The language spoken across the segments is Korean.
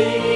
그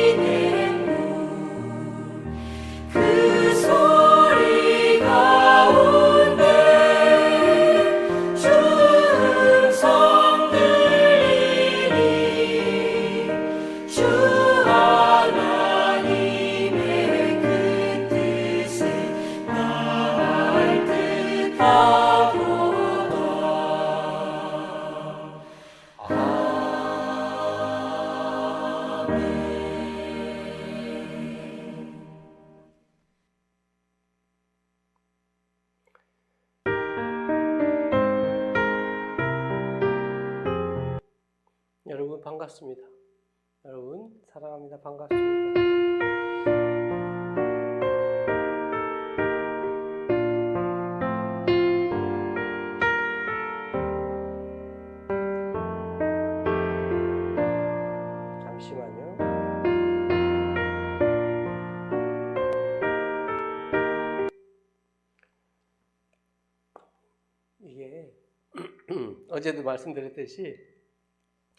어제도 말씀드렸듯이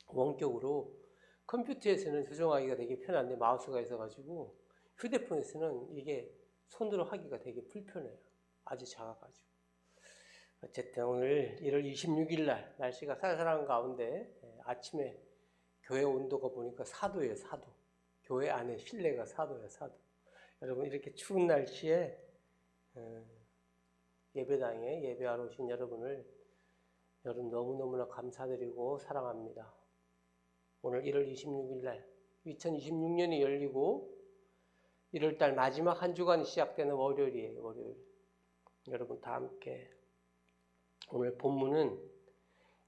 원격으로 컴퓨터에서는 조정하기가 되게 편한데 마우스가 있어가지고 휴대폰에서는 이게 손으로 하기가 되게 불편해요. 아주 작아가지고. 어쨌든 오늘 1월 26일 날 날씨가 쌀쌀한 가운데 예, 아침에 교회 온도가 보니까 4도예요, 4도. 교회 안에 실내가 4도예요, 4도. 여러분 이렇게 추운 날씨에 어, 예배당에 예배하러 오신 여러분을 여러분 너무너무나 감사드리고 사랑합니다. 오늘 1월 26일 날 2026년이 열리고 1월 달 마지막 한 주간이 시작되는 월요일이에요. 월요일. 여러분 다 함께 오늘 본문은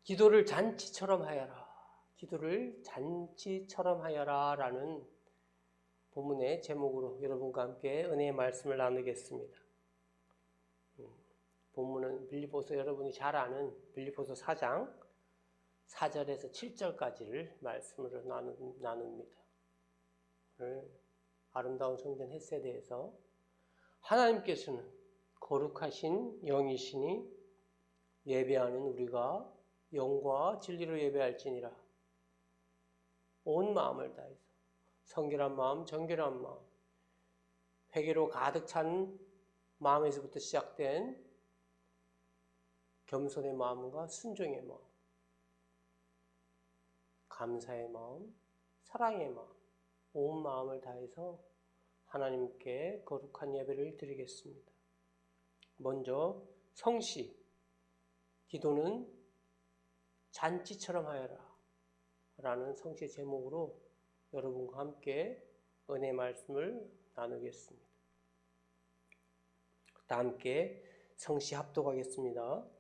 기도를 잔치처럼 하여라. 기도를 잔치처럼 하여라 라는 본문의 제목으로 여러분과 함께 은혜의 말씀을 나누겠습니다. 음, 본문은 빌리포스 여러분이 잘 아는 빌리포스 4장 4절에서 7절까지를 말씀으로 나누, 나눕니다. 오늘 아름다운 성전 햇세대에서 하나님께서는 거룩하신 영이시니 예배하는 우리가 영과 진리로 예배할지니라 온 마음을 다해서 성결한 마음, 정결한 마음 회개로 가득 찬 마음에서부터 시작된 겸손의 마음과 순종의 마음 감사의 마음, 사랑의 마음, 온 마음을 다해서 하나님께 거룩한 예배를 드리겠습니다. 먼저 성시, 기도는 잔치처럼 하여라 라는 성시 제목으로 여러분과 함께 은혜 말씀을 나누겠습니다. 다 함께 성시 합독하겠습니다.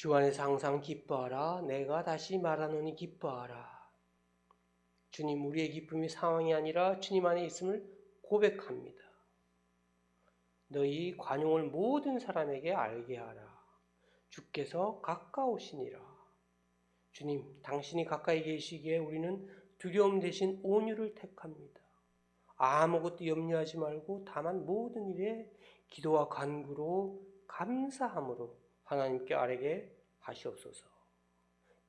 주 안에서 항상 기뻐하라. 내가 다시 말하노니 기뻐하라. 주님 우리의 기쁨이 상황이 아니라 주님 안에 있음을 고백합니다. 너희 관용을 모든 사람에게 알게 하라. 주께서 가까우시니라. 주님, 당신이 가까이 계시기에 우리는 두려움 대신 온유를 택합니다. 아무것도 염려하지 말고 다만 모든 일에 기도와 간구로 감사함으로 하나님께 아뢰게 하시옵소서.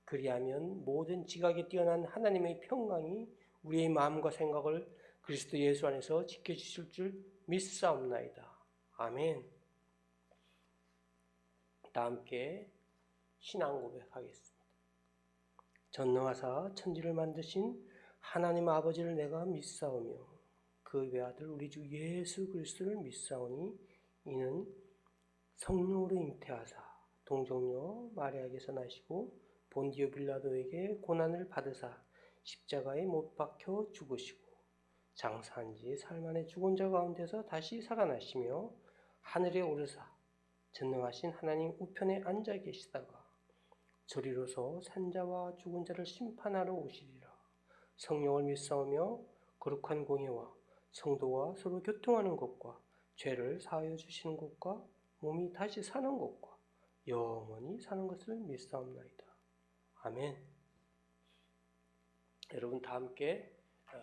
그리하면 모든 지각에 뛰어난 하나님의 평강이 우리의 마음과 생각을 그리스도 예수 안에서 지켜주실 줄 믿사옵나이다. 아멘. 다 함께 신앙 고백하겠습니다. 전능하사 천지를 만드신 하나님 아버지를 내가 믿사오며 그 외아들 우리 주 예수 그리스도를 믿사오니 이는 성령으로 잉태하사 동정녀 마리아에게서 나시고 본디오 빌라도에게 고난을 받으사 십자가에 못 박혀 죽으시고 장사한 지 살만의 죽은 자 가운데서 다시 살아나시며 하늘에 오르사 전능하신 하나님 우편에 앉아 계시다가 저리로서 산자와 죽은 자를 심판하러 오시리라. 성령을 믿사오며 거룩한 공예와 성도와 서로 교통하는 것과 죄를 사하여 주시는 것과 몸이 다시 사는 것과 영원히 사는 것을 믿사옵나이다. 아멘. 여러분 다 함께 어,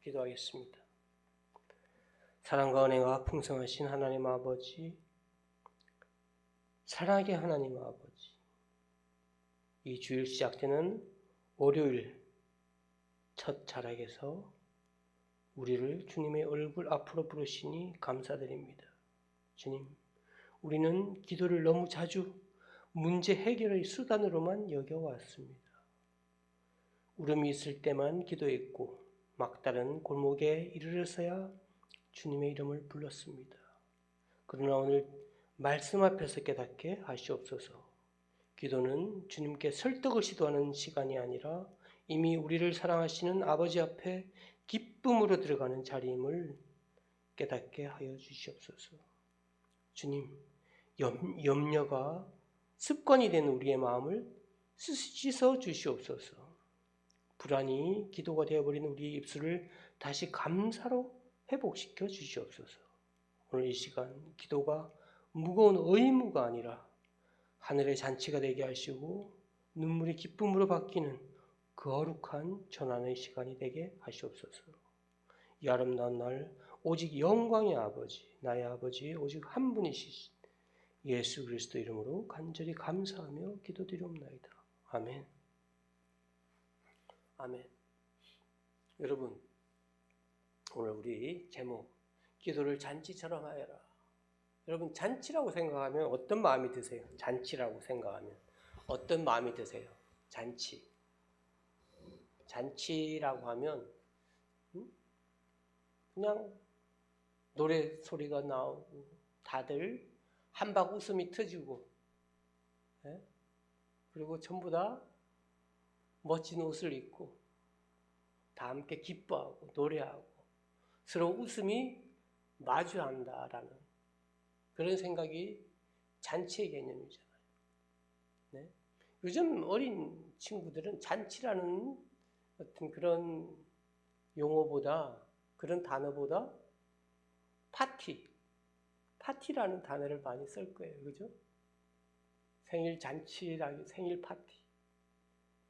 기도하겠습니다. 사랑과 은혜가 풍성하신 하나님 아버지, 사랑의 하나님 아버지, 이 주일 시작되는 월요일 첫 자락에서 우리를 주님의 얼굴 앞으로 부르시니 감사드립니다. 주님, 우리는 기도를 너무 자주 문제 해결의 수단으로만 여겨왔습니다. 울음이 있을 때만 기도했고 막다른 골목에 이르러서야 주님의 이름을 불렀습니다. 그러나 오늘 말씀 앞에서 깨닫게 하시옵소서. 기도는 주님께 설득을 시도하는 시간이 아니라 이미 우리를 사랑하시는 아버지 앞에 기쁨으로 들어가는 자리임을 깨닫게 하여 주시옵소서. 주님, 염, 염려가 습관이 된 우리의 마음을 씻어 주시옵소서. 불안이 기도가 되어버린 우리의 입술을 다시 감사로 회복시켜 주시옵소서. 오늘 이 시간 기도가 무거운 의무가 아니라 하늘의 잔치가 되게 하시고 눈물이 기쁨으로 바뀌는 그 거룩한 전환의 시간이 되게 하시옵소서. 이 아름다운 날 오직 영광의 아버지, 나의 아버지 오직 한 분이시신 예수 그리스도 이름으로 간절히 감사하며 기도드리옵나이다. 아멘. 아멘. 여러분, 오늘 우리 제목 기도를 잔치처럼 하여라. 여러분 잔치라고 생각하면 어떤 마음이 드세요? 잔치라고 생각하면 어떤 마음이 드세요? 잔치. 잔치라고 하면 음? 그냥 노래 소리가 나오고 다들 한박 웃음이 터지고 예? 그리고 전부 다 멋진 옷을 입고 다 함께 기뻐하고 노래하고 서로 웃음이 마주한다라는 그런 생각이 잔치의 개념이잖아요. 네? 요즘 어린 친구들은 잔치라는 어떤 그런 용어보다 그런 단어보다 파티, 파티라는 단어를 많이 쓸 거예요. 그죠? 생일 잔치라기 생일 파티,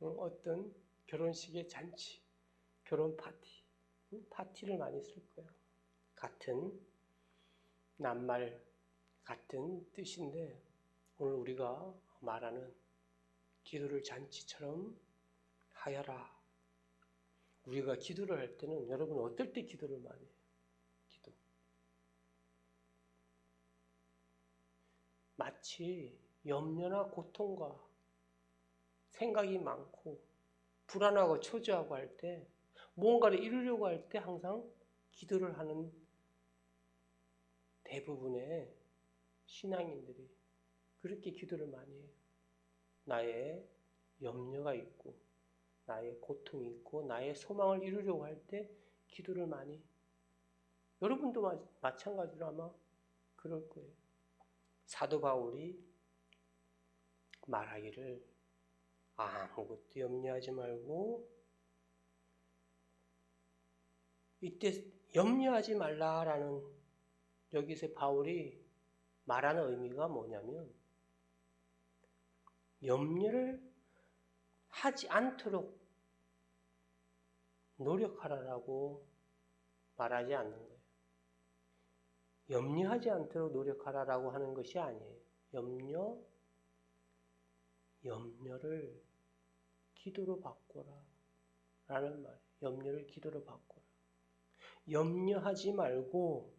어, 어떤 결혼식의 잔치, 결혼 파티, 응? 파티를 많이 쓸 거예요. 같은 낱말 같은 뜻인데 오늘 우리가 말하는 기도를 잔치처럼 하여라. 우리가 기도를 할 때는 여러분 어떨 때 기도를 많이 해요? 기도. 마치 염려나 고통과 생각이 많고 불안하고 초조하고 할 때 뭔가를 이루려고 할 때 항상 기도를 하는 대부분의 신앙인들이 그렇게 기도를 많이 해요. 나의 염려가 있고, 나의 고통이 있고, 나의 소망을 이루려고 할 때 기도를 많이. 여러분도 마, 마찬가지로 아마 그럴 거예요. 사도 바울이 말하기를 아무것도 염려하지 말고 이때 염려하지 말라라는 여기서 바울이 말하는 의미가 뭐냐면 염려를 하지 않도록 노력하라라고 말하지 않는. 염려하지 않도록 노력하라라고 하는 것이 아니에요. 염려, 염려를 기도로 바꿔라. 라는 말. 염려를 기도로 바꿔라. 염려하지 말고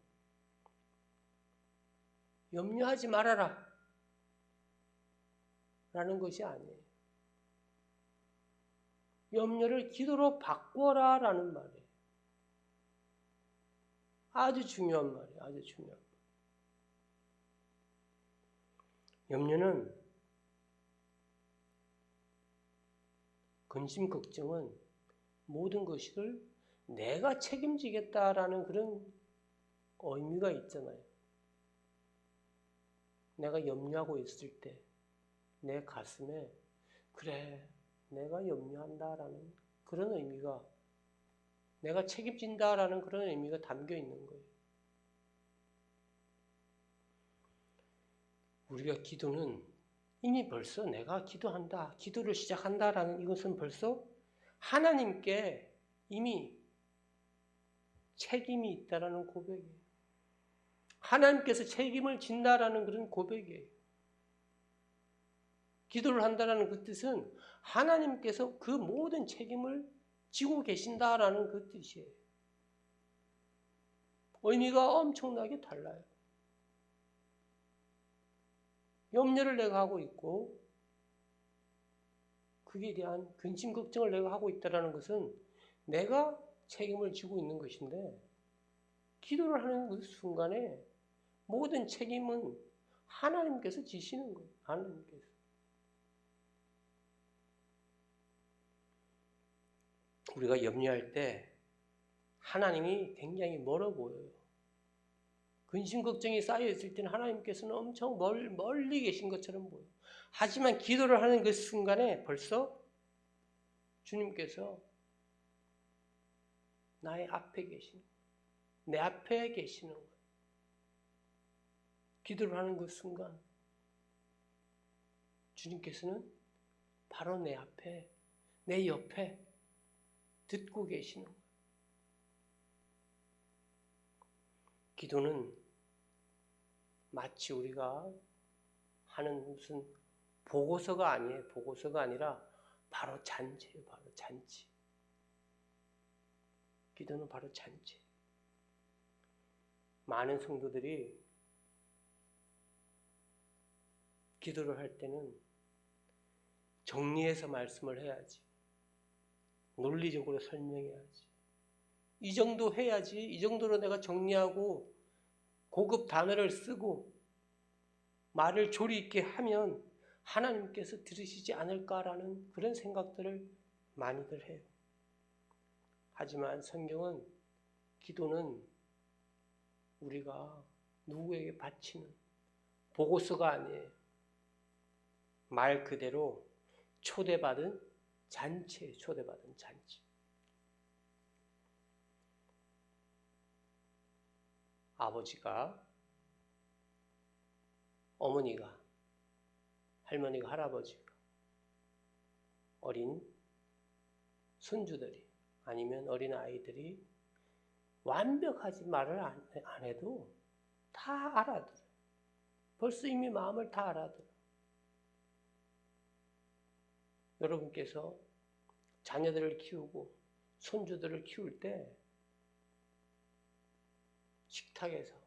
염려하지 말아라. 라는 것이 아니에요. 염려를 기도로 바꿔라. 라는 말이에요. 아주 중요한 말이에요. 아주 중요한 말. 염려는 근심 걱정은 모든 것을 내가 책임지겠다라는 그런 의미가 있잖아요. 내가 염려하고 있을 때 내 가슴에 그래 내가 염려한다라는 그런 의미가 내가 책임진다라는 그런 의미가 담겨 있는 거예요. 우리가 기도는 이미 벌써 내가 기도한다, 기도를 시작한다라는 이것은 벌써 하나님께 이미 책임이 있다라는 고백이에요. 하나님께서 책임을 진다라는 그런 고백이에요. 기도를 한다라는 그 뜻은 하나님께서 그 모든 책임을 지고 계신다라는 그 뜻이에요. 의미가 엄청나게 달라요. 염려를 내가 하고 있고 그에 대한 근심 걱정을 내가 하고 있다라는 것은 내가 책임을 지고 있는 것인데 기도를 하는 그 순간에 모든 책임은 하나님께서 지시는 거예요. 하나님께서. 우리가 염려할 때 하나님이 굉장히 멀어 보여요. 근심 걱정이 쌓여 있을 때는 하나님께서는 엄청 멀, 멀리 계신 것처럼 보여요. 하지만 기도를 하는 그 순간에 벌써 주님께서 나의 앞에 계신, 내 앞에 계시는 거예요. 기도를 하는 그 순간, 주님께서는 바로 내 앞에, 내 옆에 듣고 계시는 거예요. 기도는 마치 우리가 하는 무슨 보고서가 아니에요. 보고서가 아니라 바로 잔치예요. 바로 잔치. 기도는 바로 잔치. 많은 성도들이 기도를 할 때는 정리해서 말씀을 해야지. 논리적으로 설명해야지. 이 정도 해야지. 이 정도로 내가 정리하고 고급 단어를 쓰고 말을 조리 있게 하면 하나님께서 들으시지 않을까라는 그런 생각들을 많이들 해요. 하지만 성경은 기도는 우리가 누구에게 바치는 보고서가 아니에요. 말 그대로 초대받은 잔치에 초대받은 잔치. 아버지가 어머니가 할머니가 할아버지가 어린 손주들이 아니면 어린 아이들이 완벽하지 말을 안, 안 해도 다 알아들어. 벌써 이미 마음을 다 알아들어. 여러분께서 자녀들을 키우고 손주들을 키울 때 식탁에서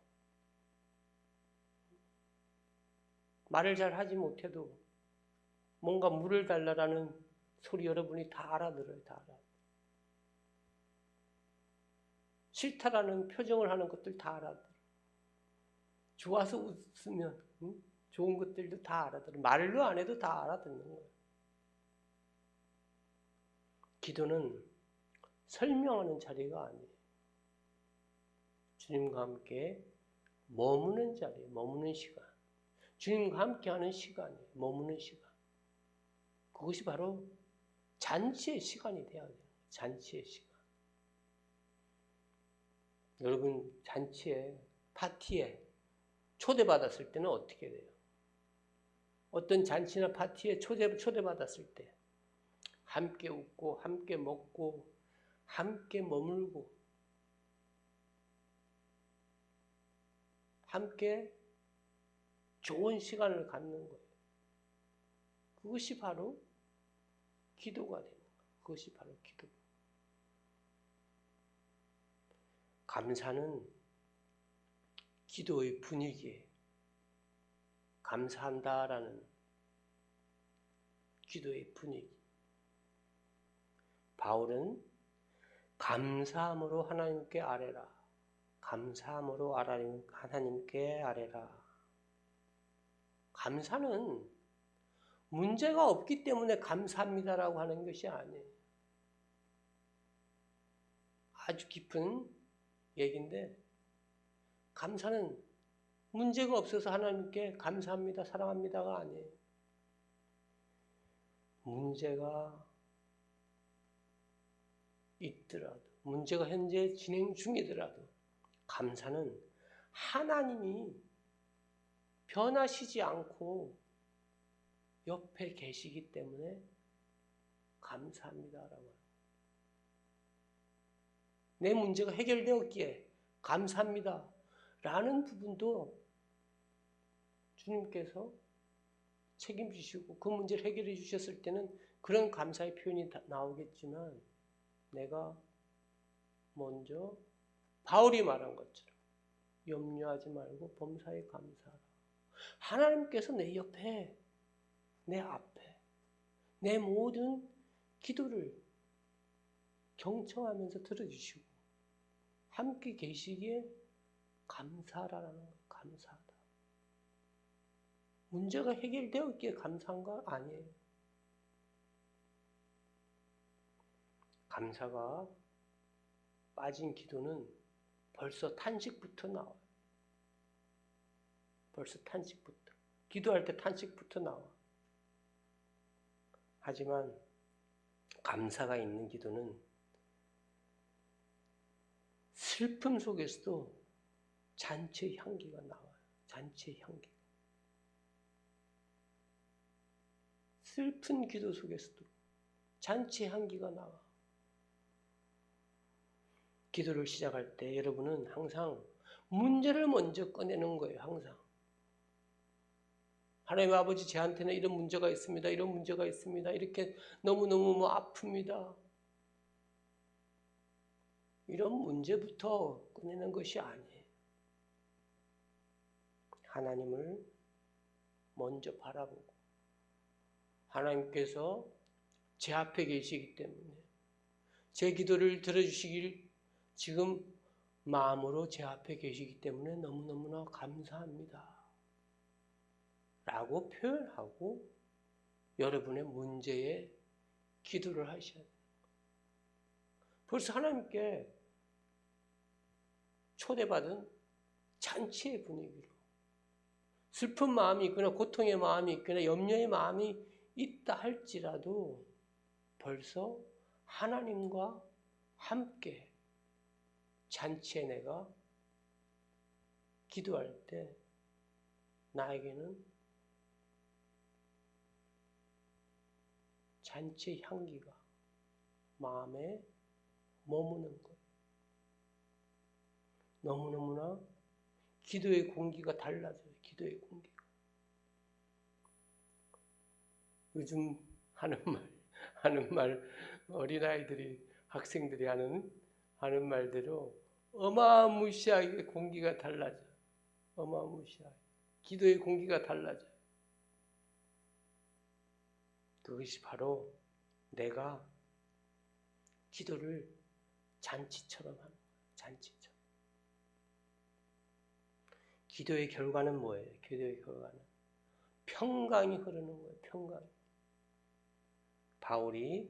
말을 잘 하지 못해도 뭔가 물을 달라라는 소리 여러분이 다 알아들어요. 다 알아. 싫다라는 표정을 하는 것들 다 알아들어. 좋아서 웃으면 응? 좋은 것들도 다 알아들어. 말로 안 해도 다 알아듣는 거예요. 기도는 설명하는 자리가 아니에요. 주님과 함께 머무는 자리, 머무는 시간. 주님과 함께 하는 시간이에요. 머무는 시간. 그것이 바로 잔치의 시간이 돼야 돼요. 잔치의 시간. 여러분, 잔치에, 파티에 초대받았을 때는 어떻게 돼요? 어떤 잔치나 파티에 초대, 초대받았을 때, 함께 웃고, 함께 먹고, 함께 머물고, 함께 좋은 시간을 갖는 거예요. 그것이 바로 기도가 되는 거예요. 그것이 바로 기도. 감사는 기도의 분위기에 감사한다라는 기도의 분위기. 바울은 감사함으로 하나님께 아뢰라. 감사함으로 하나님, 하나님께 아뢰라. 감사는 문제가 없기 때문에 감사합니다라고 하는 것이 아니에요. 아주 깊은 얘기인데, 감사는 문제가 없어서 하나님께 감사합니다, 사랑합니다가 아니에요. 문제가 있더라도, 문제가 현재 진행 중이더라도, 감사는 하나님이 변하시지 않고 옆에 계시기 때문에 감사합니다라고. 내 문제가 해결되었기에 감사합니다. 라는 부분도 주님께서 책임지시고 그 문제를 해결해 주셨을 때는 그런 감사의 표현이 나오겠지만 내가 먼저 바울이 말한 것처럼 염려하지 말고 범사에 감사하라. 하나님께서 내 옆에, 내 앞에, 내 모든 기도를 경청하면서 들어주시고 함께 계시기에 감사하라는 거, 감사하다. 문제가 해결되었기에 감사한가? 아니에요. 감사가 빠진 기도는 벌써 탄식부터 나와요. 벌써 탄식부터. 기도할 때 탄식부터 나와. 하지만 감사가 있는 기도는 슬픔 속에서도 잔치의 향기가 나와요. 잔치의 향기. 슬픈 기도 속에서도 잔치의 향기가 나와. 기도를 시작할 때 여러분은 항상 문제를 먼저 꺼내는 거예요. 항상. 하나님 아버지 저한테는 이런 문제가 있습니다. 이런 문제가 있습니다. 이렇게 너무너무 뭐 아픕니다. 이런 문제부터 꺼내는 것이 아니에요. 하나님을 먼저 바라보고 하나님께서 제 앞에 계시기 때문에 제 기도를 들어주시길 지금 마음으로 제 앞에 계시기 때문에 너무너무나 감사합니다. 라고 표현하고 여러분의 문제에 기도를 하셔야. 벌써 하나님께 초대받은 잔치의 분위기로 슬픈 마음이 있거나 고통의 마음이 있거나 염려의 마음이 있다 할지라도 벌써 하나님과 함께 잔치에 내가 기도할 때 나에게는 잔치의 향기가 마음에 머무는 것. 너무너무나 기도의 공기가 달라져요. 기도의 공기가. 요즘 하는 말, 하는 말, 어린아이들이, 학생들이 하는, 하는 말대로 어마무시하게 공기가 달라져. 어마무시하게. 기도의 공기가 달라져. 그것이 바로 내가 기도를 잔치처럼 거예요. 잔치처럼. 기도의 결과는 뭐예요? 기도의 결과는 평강이 흐르는 거예요. 평강. 바울이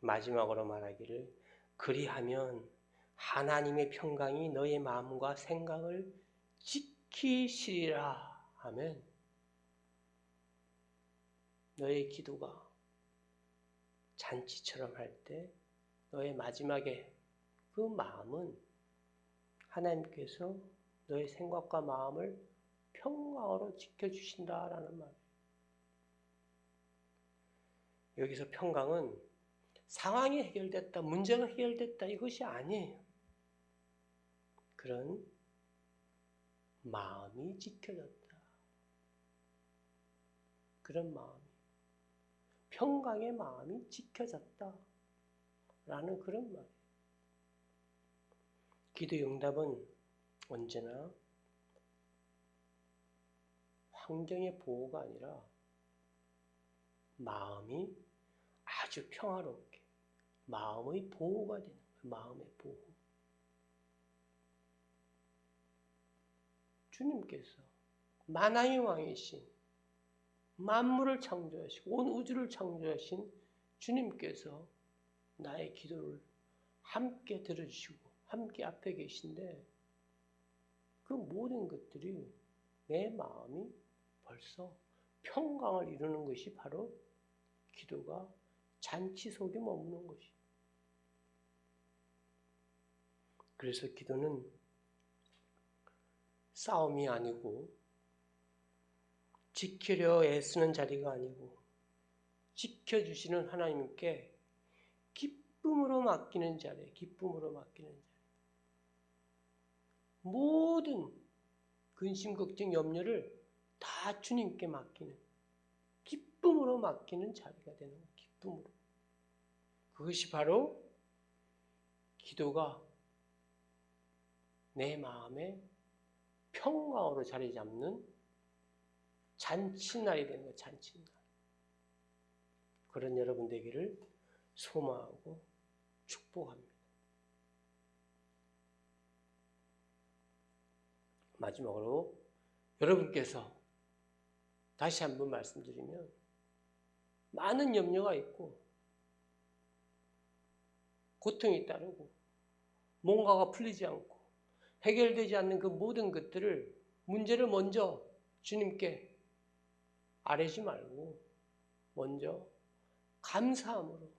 마지막으로 말하기를 그리하면 하나님의 평강이 너의 마음과 생각을 지키시리라 하면 너의 기도가 잔치처럼 할 때 너의 마지막에 그 마음은 하나님께서 너의 생각과 마음을 평강으로 지켜주신다라는 말. 여기서 평강은 상황이 해결됐다, 문제가 해결됐다 이것이 아니에요. 그런 마음이 지켜졌다. 그런 마음. 평강의 마음이 지켜졌다. 라는 그런 말. 기도 응답은 언제나 환경의 보호가 아니라 마음이 아주 평화롭게 마음의 보호가 되는 거예요. 마음의 보호. 주님께서 만왕의 왕이신 만물을 창조하시고 온 우주를 창조하신 주님께서 나의 기도를 함께 들어주시고 함께 앞에 계신데 그 모든 것들이 내 마음이 벌써 평강을 이루는 것이 바로 기도가 잔치 속에 머무는 것이. 그래서 기도는 싸움이 아니고 지키려 애쓰는 자리가 아니고 지켜주시는 하나님께 기쁨으로 맡기는 자리, 기쁨으로 맡기는 자리. 모든 근심, 걱정, 염려를 다 주님께 맡기는 기쁨으로 맡기는 자리가 되는 거예요. 기쁨으로. 그것이 바로 기도가 내 마음에 평강으로 자리 잡는 잔치날이 되는 거예요. 잔치날. 그런 여러분 되기를 소망하고 축복합니다. 마지막으로 여러분께서 다시 한번 말씀드리면 많은 염려가 있고 고통이 따르고 뭔가가 풀리지 않고 해결되지 않는 그 모든 것들을 문제를 먼저 주님께 아뢰지 말고 먼저 감사함으로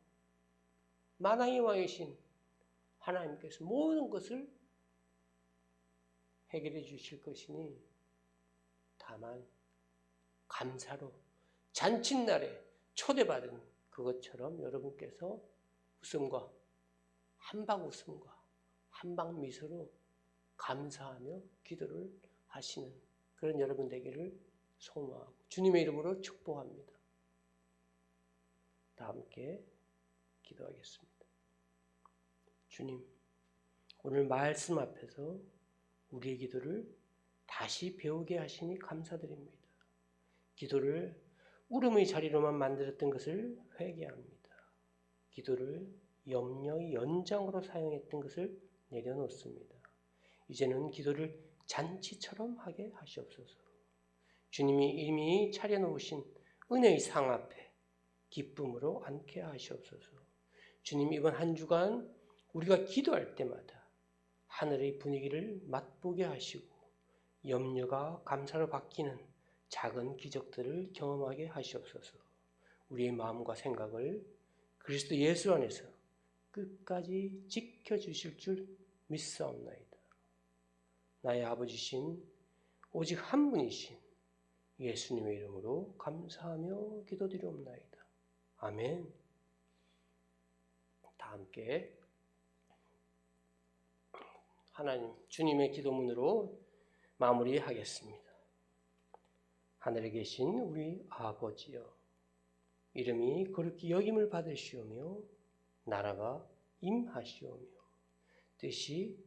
만왕의 왕이신 하나님께서 모든 것을 해결해 주실 것이니 다만 감사로 잔칫날에 초대받은 그것처럼 여러분께서 웃음과 한방 웃음과 한방 미소로 감사하며 기도를 하시는 그런 여러분 되기를 소망하고 주님의 이름으로 축복합니다. 다 함께 기도하겠습니다. 주님, 오늘 말씀 앞에서 우리의 기도를 다시 배우게 하시니 감사드립니다. 기도를 울음의 자리로만 만들었던 것을 회개합니다. 기도를 염려의 연장으로 사용했던 것을 내려놓습니다. 이제는 기도를 잔치처럼 하게 하시옵소서. 주님이 이미 차려놓으신 은혜의 상 앞에 기쁨으로 앉게 하시옵소서. 주님 이번 한 주간 우리가 기도할 때마다 하늘의 분위기를 맛보게 하시고 염려가 감사로 바뀌는 작은 기적들을 경험하게 하시옵소서. 우리의 마음과 생각을 그리스도 예수 안에서 끝까지 지켜주실 줄 믿사옵나이다. 나의 아버지신 오직 한 분이신 예수님의 이름으로 감사하며 기도드리옵나이다. 아멘. 다 함께 하나님 주님의 기도문으로 마무리하겠습니다. 하늘에 계신 우리 아버지여 이름이 그렇게 여김을 받으시오며 나라가 임하시오며 뜻이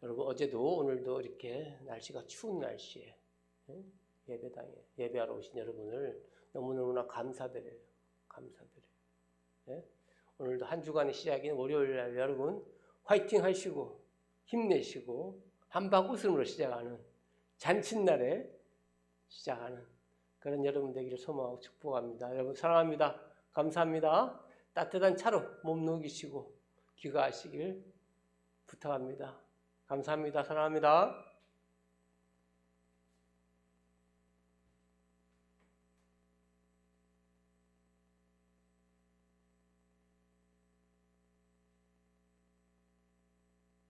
음, 여러분 어제도 오늘도 이렇게 날씨가 추운 날씨에 예? 예배당에 예배하러 오신 여러분을 너무너무나 감사드려요. 감사드려요. 예? 오늘도 한 주간의 시작인 월요일 날 여러분 화이팅 하시고 힘내시고 한방 웃음으로 시작하는 잔칫날에 시작하는 그런 여러분 되기를 소망하고 축복합니다. 여러분 사랑합니다. 감사합니다. 따뜻한 차로 몸 녹이시고 귀가하시길 부탁합니다. 감사합니다. 사랑합니다.